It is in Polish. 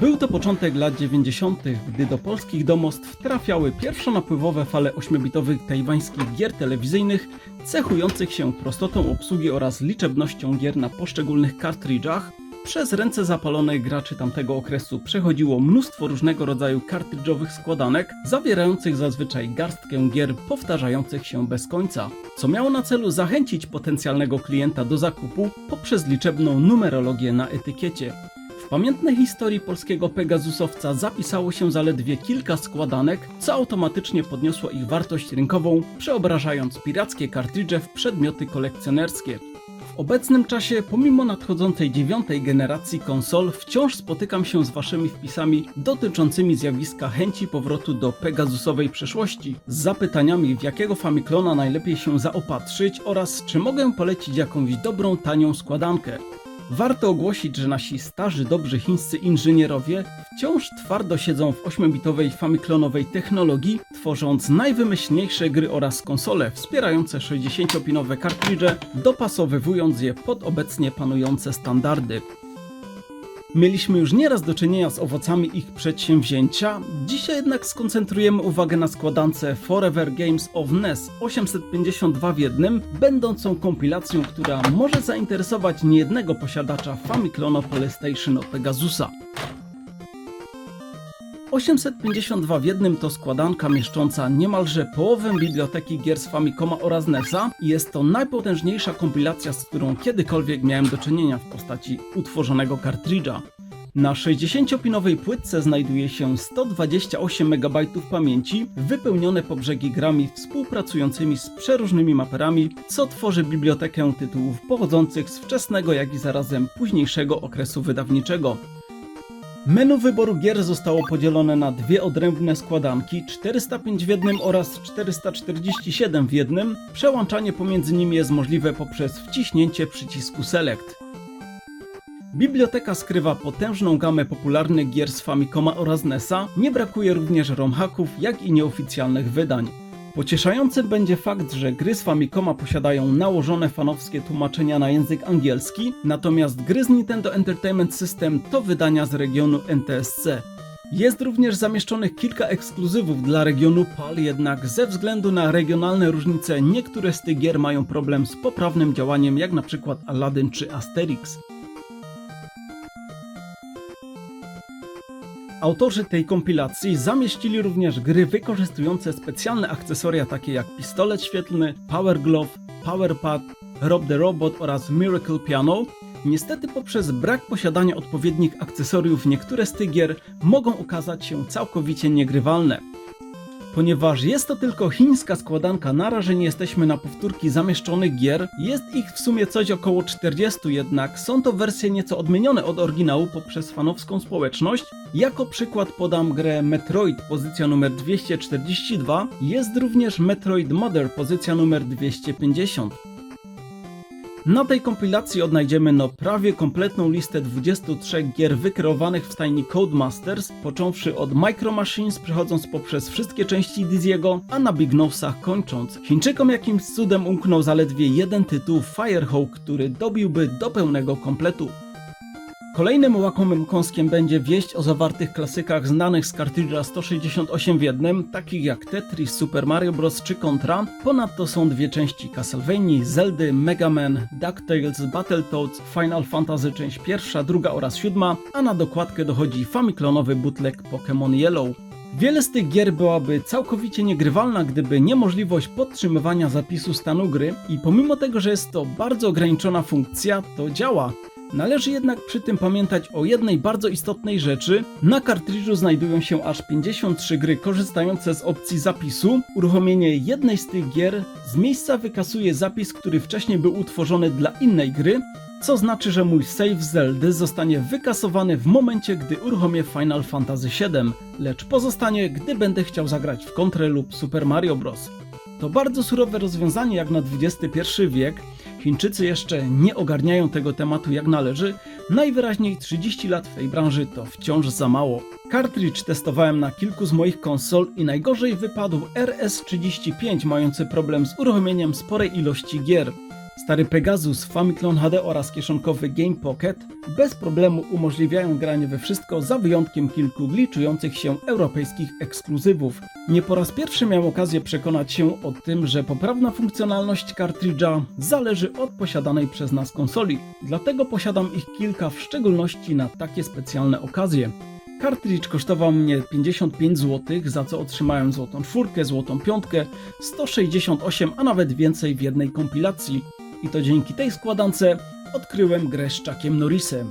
Był to początek lat 90., gdy do polskich domostw trafiały pierwszonapływowe fale 8-bitowych tajwańskich gier telewizyjnych, cechujących się prostotą obsługi oraz liczebnością gier na poszczególnych kartridżach. Przez ręce zapalonych graczy tamtego okresu przechodziło mnóstwo różnego rodzaju kartridżowych składanek, zawierających zazwyczaj garstkę gier powtarzających się bez końca, co miało na celu zachęcić potencjalnego klienta do zakupu poprzez liczebną numerologię na etykiecie. Pamiętnej historii polskiego Pegasusowca zapisało się zaledwie kilka składanek, co automatycznie podniosło ich wartość rynkową, przeobrażając pirackie kartridże w przedmioty kolekcjonerskie. W obecnym czasie, pomimo nadchodzącej dziewiątej generacji konsol, wciąż spotykam się z waszymi wpisami dotyczącymi zjawiska chęci powrotu do Pegasusowej przeszłości, z zapytaniami w jakiego Famiclona najlepiej się zaopatrzyć oraz czy mogę polecić jakąś dobrą, tanią składankę. Warto ogłosić, że nasi starzy, dobrzy chińscy inżynierowie wciąż twardo siedzą w 8-bitowej famiklonowej technologii, tworząc najwymyślniejsze gry oraz konsole wspierające 60-pinowe kartridże, dopasowywując je pod obecnie panujące standardy. Mieliśmy już nieraz do czynienia z owocami ich przedsięwzięcia, dzisiaj jednak skoncentrujemy uwagę na składance Forever Games of NES 852 w jednym, będącą kompilacją, która może zainteresować niejednego posiadacza Famiclono Polystation od Pegasusa. 852 w jednym to składanka mieszcząca niemalże połowę biblioteki gier z Famicoma oraz NESa i jest to najpotężniejsza kompilacja, z którą kiedykolwiek miałem do czynienia w postaci utworzonego kartridża. Na 60-pinowej płytce znajduje się 128 MB pamięci, wypełnione po brzegi grami współpracującymi z przeróżnymi maperami, co tworzy bibliotekę tytułów pochodzących z wczesnego, jak i zarazem późniejszego okresu wydawniczego. Menu wyboru gier zostało podzielone na dwie odrębne składanki 405 w jednym oraz 447 w jednym. Przełączanie pomiędzy nimi jest możliwe poprzez wciśnięcie przycisku Select. Biblioteka skrywa potężną gamę popularnych gier z Famicoma oraz NESa, nie brakuje również romhaków, jak i nieoficjalnych wydań. Pocieszającym będzie fakt, że gry z Famicoma posiadają nałożone fanowskie tłumaczenia na język angielski, natomiast gry z Nintendo Entertainment System to wydania z regionu NTSC. Jest również zamieszczonych kilka ekskluzywów dla regionu PAL, jednak ze względu na regionalne różnice niektóre z tych gier mają problem z poprawnym działaniem, jak na przykład Aladdin czy Asterix. Autorzy tej kompilacji zamieścili również gry wykorzystujące specjalne akcesoria takie jak pistolet świetlny, Power Glove, Power Pad, Rob the Robot oraz Miracle Piano. Niestety poprzez brak posiadania odpowiednich akcesoriów niektóre z tych gier mogą okazać się całkowicie niegrywalne. Ponieważ jest to tylko chińska składanka, na razie nie jesteśmy na powtórki zamieszczonych gier, jest ich w sumie coś około 40 jednak, są to wersje nieco odmienione od oryginału poprzez fanowską społeczność. Jako przykład podam grę Metroid pozycja numer 242, jest również Metroid Mother pozycja numer 250. Na tej kompilacji odnajdziemy no prawie kompletną listę 23 gier wykreowanych w stajni Codemasters, począwszy od Micro Machines, przechodząc poprzez wszystkie części Diziego, a na Big Nosach kończąc. Chińczykom jakimś cudem umknął zaledwie jeden tytuł Firehawk, który dobiłby do pełnego kompletu. Kolejnym łakomym kąskiem będzie wieść o zawartych klasykach znanych z kartridża 168 w jednym, takich jak Tetris, Super Mario Bros. czy Contra. Ponadto są dwie części Castlevania, Zeldy, Mega Man, DuckTales, Battletoads, Final Fantasy część pierwsza, druga oraz siódma, a na dokładkę dochodzi famiklonowy bootleg Pokémon Yellow. Wiele z tych gier byłaby całkowicie niegrywalna, gdyby niemożliwość podtrzymywania zapisu stanu gry i pomimo tego, że jest to bardzo ograniczona funkcja, to działa. Należy jednak przy tym pamiętać o jednej bardzo istotnej rzeczy. Na kartridżu znajdują się aż 53 gry korzystające z opcji zapisu. Uruchomienie jednej z tych gier z miejsca wykasuje zapis, który wcześniej był utworzony dla innej gry, co znaczy, że mój save Zeldy zostanie wykasowany w momencie, gdy uruchomię Final Fantasy VII, lecz pozostanie, gdy będę chciał zagrać w Contrę lub Super Mario Bros. To bardzo surowe rozwiązanie jak na XXI wiek. Chińczycy jeszcze nie ogarniają tego tematu jak należy. Najwyraźniej 30 lat w tej branży to wciąż za mało. Cartridge testowałem na kilku z moich konsol i najgorzej wypadł RS35 mający problem z uruchomieniem sporej ilości gier. Stary Pegasus, Famiclone HD oraz kieszonkowy Game Pocket bez problemu umożliwiają granie we wszystko za wyjątkiem kilku gliczujących się europejskich ekskluzywów. Nie po raz pierwszy miałem okazję przekonać się o tym, że poprawna funkcjonalność kartridża zależy od posiadanej przez nas konsoli. Dlatego posiadam ich kilka, w szczególności na takie specjalne okazje. Kartridż kosztował mnie 55 zł, za co otrzymałem złotą czwórkę, złotą piątkę, 168, a nawet więcej w jednej kompilacji. I to dzięki tej składance odkryłem grę z Chuckiem Norrisem.